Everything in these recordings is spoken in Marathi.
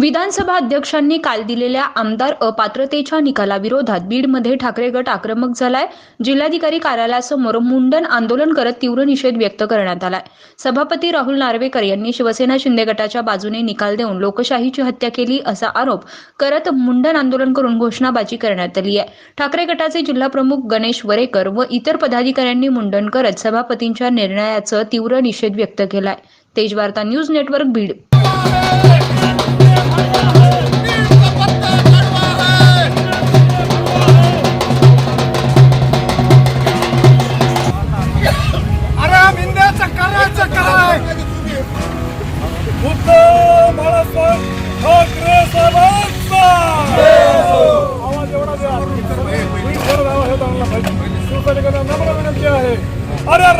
विधानसभा अध्यक्षांनी काल दिलेल्या आमदार अपात्रतेच्या निकालाविरोधात बीडमध्ये ठाकरे गट आक्रमक झालाय. जिल्हाधिकारी कार्यालयासमोर मुंडन आंदोलन करत तीव्र निषेध व्यक्त करण्यात आलाय. सभापती राहुल नार्वेकर यांनी शिवसेना शिंदे गटाच्या बाजूने निकाल देऊन लोकशाहीची हत्या केली असा आरोप करत मुंडन आंदोलन करून घोषणाबाजी करण्यात आली आहे. ठाकरे गटाचे जिल्हाप्रमुख गणेश वरेकर व इतर पदाधिकाऱ्यांनी मुंडन करत सभापतींच्या निर्णयाचं तीव्र निषेध व्यक्त केलाय. Tejvarta news network Beed.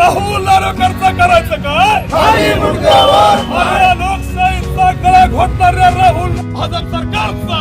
Rahul नारोकरचं करायचं काय? लोकशाहीचा गळा घोटणाऱ्या राहुल. भाजप सरकारचा.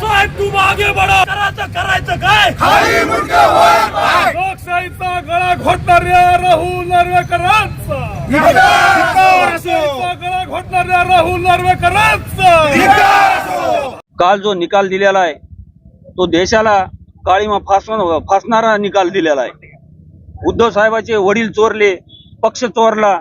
साहेब तू मागे बडा करायचं करायचं काय? खाली मुंडकं वर पाय. लोकशाहीचा गळा घोटणाऱ्या राहुल नार्वेकरांचा. धिक्कार असो. लोकशाहीचा गळा घोटणाऱ्या राहुल नार्वेकरांचा. धिक्कार असो. काल जो निकाल दिलेला आहे तो देशाला काळीमा फासव फासणारा निकाल दिलेला आहे. उद्धव साहेबाचे वडील चोरले पक्ष चोरला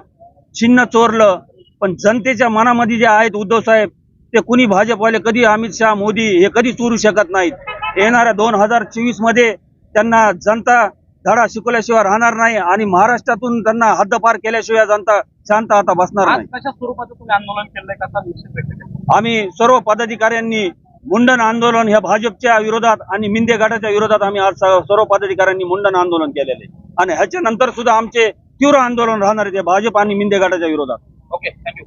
चिन्ह चोरलं पण जनतेच्या मनामध्ये जे आहेत उद्धव साहेब ते कुणी भाजपवाले कधी अमित शहा मोदी हे कधी चोरू शकत नाहीत. येणाऱ्या दोन हजार चोवीसमध्ये त्यांना जनता धडा शिकवल्याशिवाय राहणार नाही आणि महाराष्ट्रातून त्यांना हद्दपार केल्याशिवाय जनता शांत आता बसणार नाही. कशा स्वरूपाचं तुम्ही आंदोलन आम्ही सर्व पदाधिकाऱ्यांनी मुंडन आंदोलन ह्या भाजपच्या विरोधात आणि मिंदे गटाच्या विरोधात आम्ही आज सर्व पदाधिकाऱ्यांनी मुंडन आंदोलन केलेले. आणि ह्याच्या नंतर सुद्धा आमचे तीव्र आंदोलन राहणार आहे ते भाजप आणि मिंदे गटाच्या विरोधात. Okay thank you